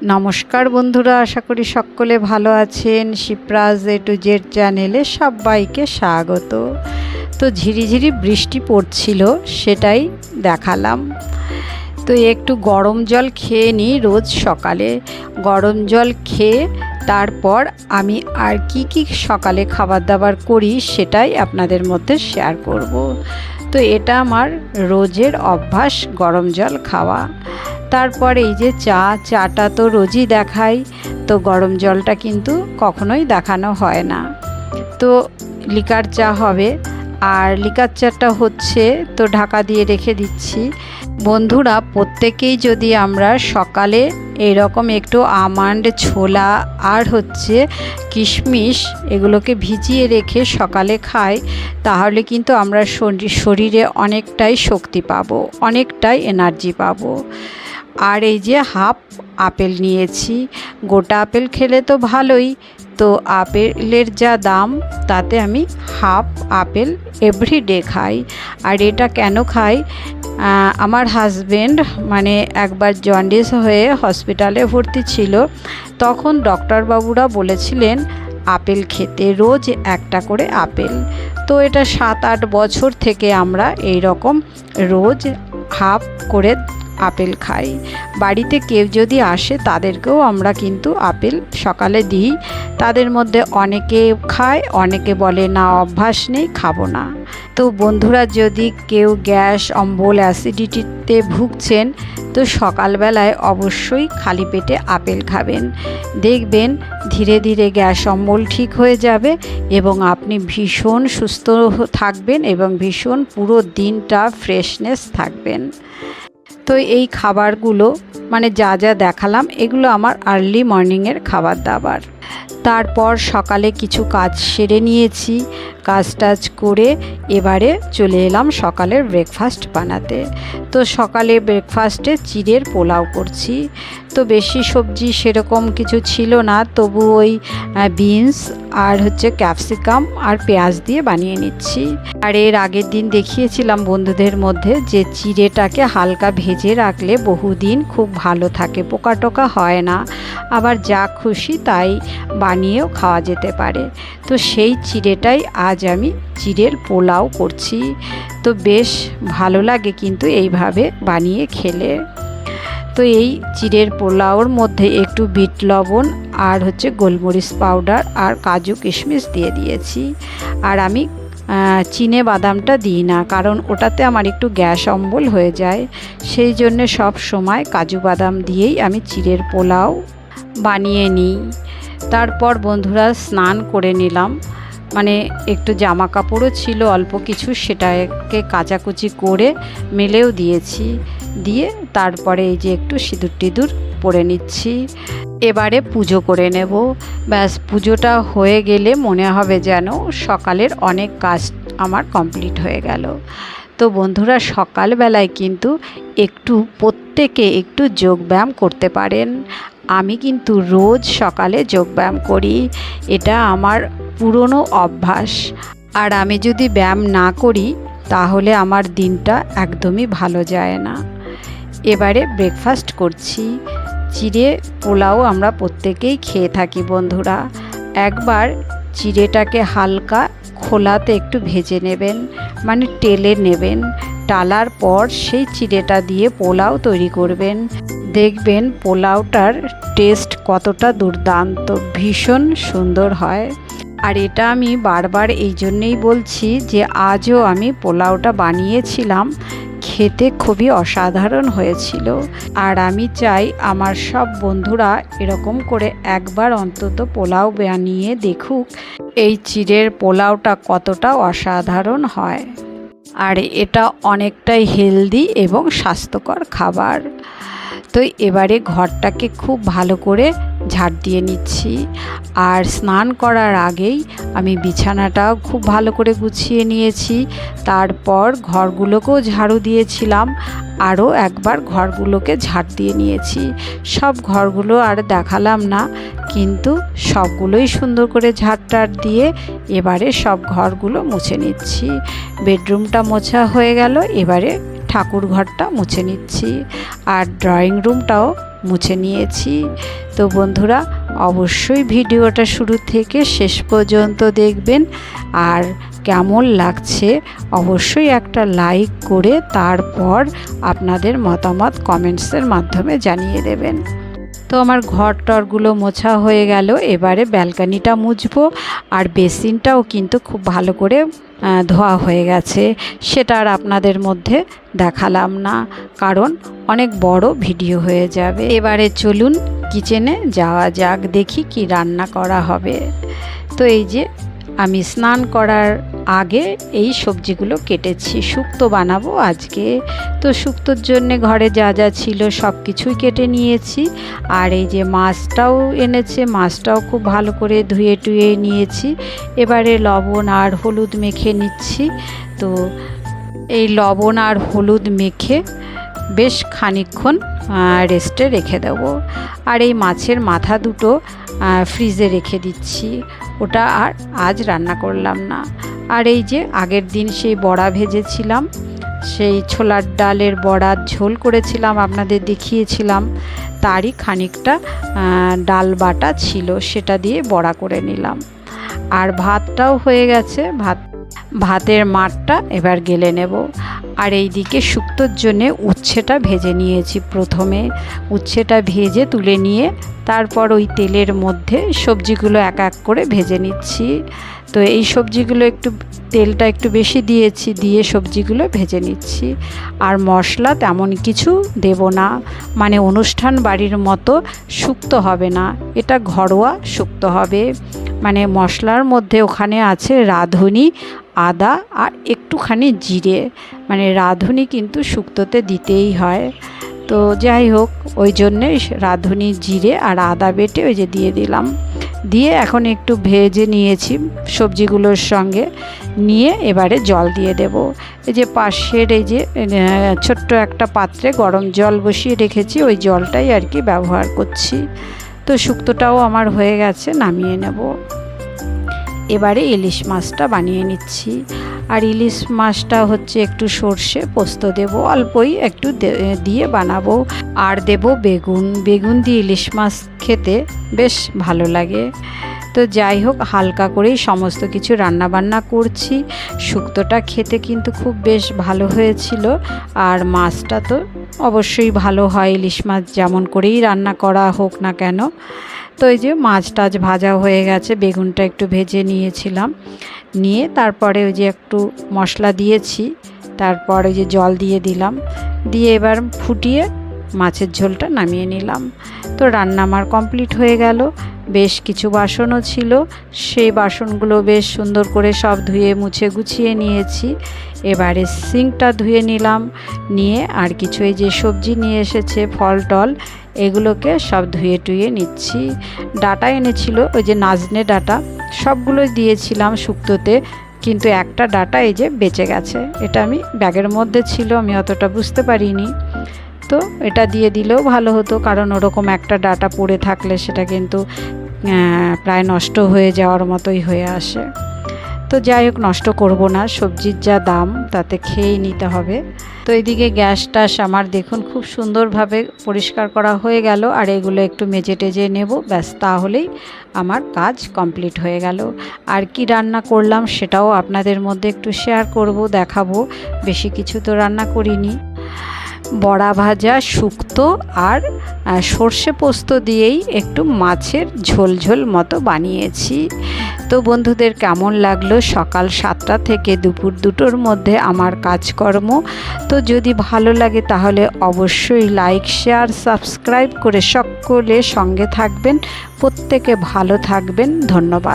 নমস্কার বন্ধুরা, আশা করি সকলে ভালো আছেন। শিপ্রাজ এ টু জেড চ্যানেলে সবাইকে স্বাগত। তো ঝিরিঝিরি বৃষ্টি পড়ছিল, সেটাই দেখালাম। তো একটু গরম জল খেয়ে নিই রোজ সকালে। গরম জল খেয়ে তারপর আমি আর কি কি সকালে খাবার দাবার করি, সেটাই আপনাদের মধ্যে শেয়ার করব। তো এটা আমার রোজের অভ্যাস, গরম জল খাওয়া। তারপর এই যে চা, চাটা তো রোজই দেখাই, তো গরম জলটা কিন্তু কখনোই দেখানো হয় না। তো লিকার চা হবে, আর লিকার চাটা হচ্ছে, তো ঢাকা দিয়ে রেখে দিচ্ছি। বন্ধুরা, প্রত্যেকেই যদি আমরা সকালে এরকম একটু আমান্ড, ছোলা আর হচ্ছে কিশমিশ এগুলোকে ভিজিয়ে রেখে সকালে খাই, তাহলে কিন্তু আমরা শরী- শরীরে অনেকটাই শক্তি পাবো, অনেকটাই এনার্জি পাবো। আর এই যে হাফ আপেল নিয়েছি, গোটা আপেল খেলে তো ভালোই তো আপেলের যা দাম, তাতে আমি হাফ আপেল এভরিডে খাই। আর এটা কেন খাই? আমার হাজবেন্ড মানে একবার জন্ডিস হয়ে হসপিটালে ভর্তি ছিল, তখন ডক্টরবাবুরা বলেছিলেন, আপেল খেতে রোজ একটা করে আপেল। তো এটা সাত আট বছর থেকে আমরা এই রকম রোজ হাফ করে আপেল খাই। বাড়িতে কেউ যদি আসে, তাদেরকেও আমরা কিন্তু আপেল সকালে দিই। তাদের মধ্যে অনেকে খায়, অনেকে বলে, না, অভ্যাস নেই, খাব না। তো বন্ধুরা, যদি কেউ গ্যাস, অম্বল, অ্যাসিডিটিতে ভুগছেন, তো সকালবেলায় অবশ্যই খালি পেটে আপেল খাবেন। দেখবেন ধীরে ধীরে গ্যাস, অম্বল ঠিক হয়ে যাবে এবং আপনি ভীষণ সুস্থ থাকবেন এবং ভীষণ পুরো দিনটা ফ্রেশনেস থাকবেন। তো এই খাবারগুলো মানে যা যা দেখালাম এগুলো আমার আর্লি মর্নিংয়ের খাবার দাবার তারপর সকালে কিছু কাজ সেরে নিয়েছি। কাজ টাজ করে এবারে চলে এলাম সকালের ব্রেকফাস্ট বানাতে। তো সকালে ব্রেকফাস্টে চিড়ের পোলাও করছি। তো বেশি সবজি সেরকম কিছু ছিল না, তবু ওই বিনস আর হচ্ছে ক্যাপসিকাম আর পেঁয়াজ দিয়ে বানিয়ে নিচ্ছি। আর এর আগের দিন দেখিয়েছিলাম বন্ধুদের মধ্যে যে চিড়েটাকে হালকা ভেজে রাখলে বহুদিন খুব ভালো থাকে পোকা টোকা হয় না। আবার যা খুশি তাই বানিয়েও খাওয়া যেতে পারে। তো সেই চিড়েটাই আজ আমি চিড়ের পোলাও করছি। তো বেশ ভালো লাগে কিন্তু এইভাবে বানিয়ে খেলে। তো এই চিড়ের পোলাওর মধ্যে একটু বিট লবণ আর হচ্ছে গোলমরিচ পাউডার আর কাজু কিশমিশ দিয়ে দিয়েছি। আর আমি চিনে বাদামটা দিই না কারণ ওটাতে আমার একটু গ্যাস অম্বল হয়ে যায়। সেই জন্যে সব সময় কাজু বাদাম দিয়েই আমি চিড়ের পোলাও বানিয়ে নিই। তারপর বন্ধুরা স্নান করে নিলাম। মানে একটু জামা কাপড়ও ছিল, অল্প কিছু সেটাকে কাচাকুচি করে মেলেও দিয়েছি। দিয়ে তারপরে এই যে একটু সিঁদুর টিঁদুর পরে নিচ্ছি। এবারে পুজো করে নেব। ব্যাস, পুজোটা হয়ে গেলে মনে হবে যেন সকালের অনেক কাজ আমার কমপ্লিট হয়ে গেল। তো বন্ধুরা সকালবেলায় কিন্তু একটু প্রত্যেকে একটু যোগব্যায়াম করতে পারেন। আমি কিন্তু রোজ সকালে যোগব্যায়াম করি। এটা আমার পুরনো অভ্যাস। আর আমি যদি ব্যায়াম না করি, তাহলে আমার দিনটা একদমই ভালো যায় না। এবারে ব্রেকফাস্ট করছি। চিড়ে পোলাও আমরা প্রত্যেকেই খেয়ে থাকি বন্ধুরা। একবার চিড়েটাকে হালকা খোলাতে একটু ভেজে নেবেন মানে টেলে নেবেন। টালার পর সেই চিড়েটা দিয়ে পোলাও তৈরি করবেন। দেখবেন পোলাওটার টেস্ট কতটা দুর্দান্ত, ভীষণ সুন্দর হয়। আর এটা আমি বারবার এই জন্যেই বলছি যে, আজও আমি পোলাওটা বানিয়েছিলাম। খেতে খুবই অসাধারণ হয়েছিল। আর আমি চাই আমার সব বন্ধুরা এরকম করে একবার অন্তত পোলাও বানিয়ে দেখুক। এই চিড়ের পোলাওটা কতটা অসাধারণ হয়। আর এটা অনেকটাই হেলদি এবং স্বাস্থ্যকর খাবার। তো এবারে ঘরটাকে খুব ভালো করে ঝাড় দিয়ে নিচ্ছি। আর স্নান করার আগেই আমি বিছানাটাও খুব ভালো করে গুছিয়ে নিয়েছি। তারপর ঘরগুলোকেও ঝাড়ু দিয়েছিলাম। আরও একবার ঘরগুলোকে ঝাড় দিয়ে নিয়েছি। সব ঘরগুলো আর দেখালাম না, কিন্তু সবগুলোই সুন্দর করে ঝাড় টাড় দিয়ে এবারে সব ঘরগুলো মুছে নিচ্ছি। বেডরুমটা মোছা হয়ে গেল, এবারে ঠাকুর ঘরটা মুছে নিচ্ছি। আর ড্রয়িং রুমটাও মুছে নিয়েছি। তো বন্ধুরা, অবশ্যই ভিডিওটা শুরু থেকে শেষ পর্যন্ত দেখবেন। আর কেমন লাগছে, অবশ্যই একটা লাইক করে তারপর আপনাদের মতামত কমেন্টসের মাধ্যমে জানিয়ে দেবেন। তো আমার ঘর টরগুলো মোছা হয়ে গেল। এবারে ব্যালকানিটা মুছবো আর বেসিনটাও কিন্তু খুব ভালো করে ধোয়া হয়ে গেছে। সেটা আর আপনাদের মধ্যে দেখালাম না, কারণ অনেক বড় ভিডিও হয়ে যাবে। এবারে চলুন কিচেনে যাওয়া যাক, দেখি কি রান্না করা হবে। তো এই যে আমি স্নান করার আগে এই সবজিগুলো কেটেছি। শুক্তো বানাবো আজকে। তো শুক্তোর জন্যে ঘরে যা যা ছিল সব কিছুই কেটে নিয়েছি। আর এই যে মাছটাও এনেছে, মাছটাও খুব ভালো করে ধুয়ে টুয়ে নিয়েছি। এবারে লবণ আর হলুদ মেখে নিচ্ছি। তো এই লবণ আর হলুদ মেখে বেশ খানিকক্ষণ রেস্টে রেখে দেবো। আর এই মাছের মাথা দুটো ফ্রিজে রেখে দিচ্ছি। ওটা আর আজ রান্না করলাম না। আর এই যে আগের দিন সেই বড়া ভেজেছিলাম, সেই ছোলার ডালের বড়ার ঝোল করেছিলাম, আপনাদের দেখিয়েছিলাম। তারই খানিকটা ডাল বাটা ছিল, সেটা দিয়ে বড়া করে নিলাম। আর ভাতটাও হয়ে গেছে, ভাত ভাতের মাঠটা এবার গেলে নেব। আর এই দিকে শুক্তোর জন্যে উচ্ছেটা ভেজে নিয়েছি প্রথমে। উচ্ছেটা ভেজে তুলে নিয়ে তারপর ওই তেলের মধ্যে সবজিগুলো এক এক করে ভেজে নিচ্ছি। তো এই সবজিগুলো একটু, তেলটা একটু বেশি দিয়েছি, দিয়ে সবজিগুলো ভেজে নিচ্ছি। আর মশলা তেমন কিছু দেব না। মানে অনুষ্ঠান বাড়ির মতো শুক্ত হবে না। এটা ঘরোয়া শুক্তো হবে। মানে মশলার মধ্যে ওখানে আছে রাঁধুনি, আদা আর একটুখানি জিরে। মানে রাঁধুনি কিন্তু শুক্তোতে দিতেই হয়। তো যাই হোক, ওই জন্যে রাঁধুনি, জিরে আর আদা বেটে ওই যে দিয়ে দিলাম। দিয়ে এখন একটু ভেজে নিয়েছি সবজিগুলোর সঙ্গে। নিয়ে এবারে জল দিয়ে দেব। এই যে পাশের এই যে ছোট্ট একটা পাত্রে গরম জল বসিয়ে রেখেছি, ওই জলটাই আর কি ব্যবহার করছি। তো শুক্তটাও আমার হয়ে গেছে, নামিয়ে নেব। এবারে ইলিশ মাছটা বানিয়ে নিচ্ছি। আর ইলিশ মাছটা হচ্ছে একটু সর্ষে, পোস্ত দেব, অল্পই একটু দিয়ে বানাবো। আর দেব বেগুন। বেগুন দিয়ে ইলিশ মাছ খেতে বেশ ভালো লাগে। তো যাই হোক, হালকা করেই সমস্ত কিছু রান্না বান্না করছি। শুক্তোটা খেতে কিন্তু খুব বেশ ভালো হয়েছিল। আর মাছটা তো অবশ্যই ভালো হয়, ইলিশ মাছ যেমন করেই রান্না করা হোক না কেন। তো এই যে মাছ টাছ ভাজা হয়ে গেছে, বেগুনটা একটু ভেজে নিয়েছিলাম। নিয়ে তারপরে ওই যে একটু মশলা দিয়েছি, তারপর ওই যে জল দিয়ে দিলাম। দিয়ে এবার ফুটিয়ে মাছের ঝোলটা নামিয়ে নিলাম। তো রান্না আমার কমপ্লিট হয়ে গেল। বেশ কিছু বাসনও ছিল। সেই বাসনগুলো বেশ সুন্দর করে সব ধুয়ে, মুছে, গুছিয়ে নিয়েছি। এবারে সিঙ্কটা ধুয়ে নিলাম। নিয়ে আর কিছু এই যে সবজি নিয়ে এসেছে, ফল, টল, এগুলোকে সব ধুয়ে টুয়ে নিচ্ছি। ডাটা এনেছিল, ওই যে নাজনে ডাটা, সবগুলোই দিয়েছিলাম শুক্তোতে। কিন্তু একটা ডাটা এই যে বেঁচে গেছে। এটা আমি ব্যাগের মধ্যে ছিল, আমি অতটা বুঝতে পারিনি। তো এটা দিয়ে দিলেও ভালো হতো, কারণ ওরকম একটা ডাটা পড়ে থাকলে সেটা কিন্তু প্রায় নষ্ট হয়ে যাওয়ার মতোই হয়ে আসে। তো যাই হোক, নষ্ট করব না। সবজির যা দাম, তাতে খেয়েই নিতে হবে। তো এদিকে গ্যাস টাস আমার দেখুন খুব সুন্দরভাবে পরিষ্কার করা হয়ে গেল আর এগুলো একটু মেজে টেজে নেব। ব্যাস, তাহলেই আমার কাজ কমপ্লিট হয়ে গেল। আর কি রান্না করলাম সেটাও আপনাদের মধ্যে একটু শেয়ার করব, দেখাবো। বেশি কিছু তো রান্না করিনি। বড়া ভাজা, শুক্তো আর সর্ষে পোস্ত দিয়েই একটু মাছের ঝোল ঝোল মতো বানিয়েছি। তো বন্ধুদের কেমন লাগল? সকাল সাতটা থেকে দুপুর দুটোর মধ্যে আমার কাজকর্ম। তো যদি ভালো লাগে তাহলে অবশ্যই লাইক, শেয়ার, সাবস্ক্রাইব করে সকলে সঙ্গে থাকবেন। প্রত্যেকে ভালো থাকবেন। ধন্যবাদ।